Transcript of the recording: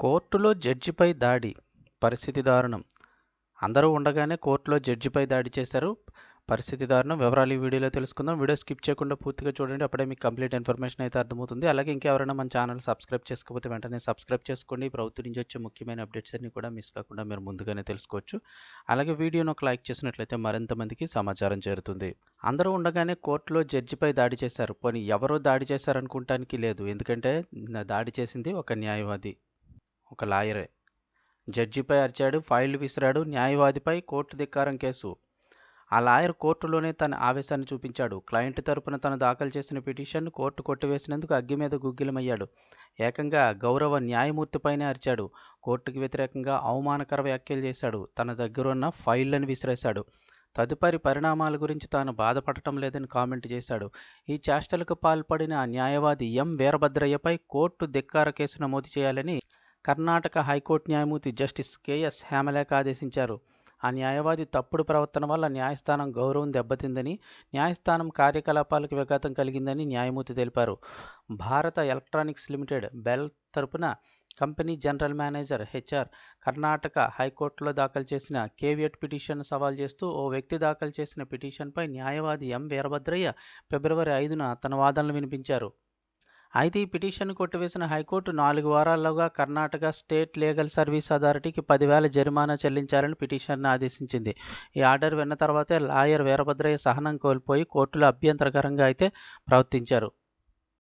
కోర్టులో జడ్జిపై దాడి. పరిస్థితి దారుణం. అందరూ ఉండగానే కోర్టులో జడ్జిపై దాడి చేశారు. పరిస్థితి దారుణం. వివరాలు ఈ వీడియోలో తెలుసుకుందాం. వీడియో స్కిప్ చేయకుండా పూర్తిగా చూడండి. అప్పుడే మీకు కంప్లీట్ ఇన్ఫర్మేషన్ అయితే అర్థమవుతుంది. అలాగే ఇంకెవరైనా మన ఛానల్ సబ్స్క్రైబ్ చేసుకోకపోతే వెంటనే సబ్స్క్రైబ్ చేసుకోండి. ప్రభుత్వం నుంచి వచ్చే ముఖ్యమైన అప్డేట్స్ అన్ని కూడా మిస్ కాకుండా మీరు ముందుగానే తెలుసుకోవచ్చు. అలాగే వీడియోను ఒక లైక్ చేసినట్లయితే మరింత మందికి సమాచారం చేరుతుంది. అందరూ ఉండగానే కోర్టులో జడ్జిపై దాడి చేశారు. పోనీ ఎవరో దాడి చేశారనుకుంటానికి లేదు. ఎందుకంటే దాడి చేసింది ఒక న్యాయవాది. ఒక లాయరే. జడ్జిపై అరిచాడు ఫైల్ విసిరాడు న్యాయవాదిపై కోర్టు ధిక్కారం కేసు. ఆ లాయర్ కోర్టులోనే తన ఆవేశాన్ని చూపించాడు. క్లయింట్ తరపున తను దాఖలు చేసిన పిటిషన్ను కోర్టు కొట్టివేసినందుకు అగ్గి మీద గుగ్గిలమయ్యాడు. ఏకంగా గౌరవ న్యాయమూర్తిపైనే అరిచాడు. కోర్టుకు వ్యతిరేకంగా అవమానకర వ్యాఖ్యలు చేశాడు. తన దగ్గరున్న ఫైళ్ళను విసిరేశాడు. తదుపరి పరిణామాల గురించి తాను బాధపడటం లేదని కామెంట్ చేశాడు. ఈ చేష్టలకు పాల్పడిన న్యాయవాది ఎం. వీరభద్రయ్యపై కోర్టు ధిక్కార కేసు నమోదు చేయాలని కర్ణాటక హైకోర్టు న్యాయమూర్తి జస్టిస్ కెఎస్ హేమలేఖ ఆదేశించారు. ఆ న్యాయవాది తప్పుడు ప్రవర్తన వల్ల న్యాయస్థానం గౌరవం దెబ్బతిందని న్యాయస్థానం కార్యకలాపాలకు విఘాతం కలిగిందని న్యాయమూర్తి తెలిపారు. భారత ఎలక్ట్రానిక్స్ లిమిటెడ్ బెల్ తరపున company general manager HR Karnataka హైకోర్టులో దాఖలు చేసిన కేవియట్ పిటిషన్ సవాల్ చేస్తూ ఓ వ్యక్తి దాఖలు చేసిన పిటిషన్పై న్యాయవాది ఎం. వీరభద్రయ్య ఫిబ్రవరి ఐదున తన వాదనలు వినిపించారు. అయితే ఈ పిటిషన్ కొట్టివేసిన హైకోర్టు నాలుగు వారాల్లోగా కర్ణాటక స్టేట్ లీగల్ సర్వీస్ అథారిటీకి పదివేల జరిమానా చెల్లించాలని పిటిషన్ను ఆదేశించింది. ఈ ఆర్డర్ విన్న తర్వాతే లాయర్ వీరభద్రయ్య సహనం కోల్పోయి కోర్టులో అభ్యంతరకరంగా అయితే ప్రవర్తించారు.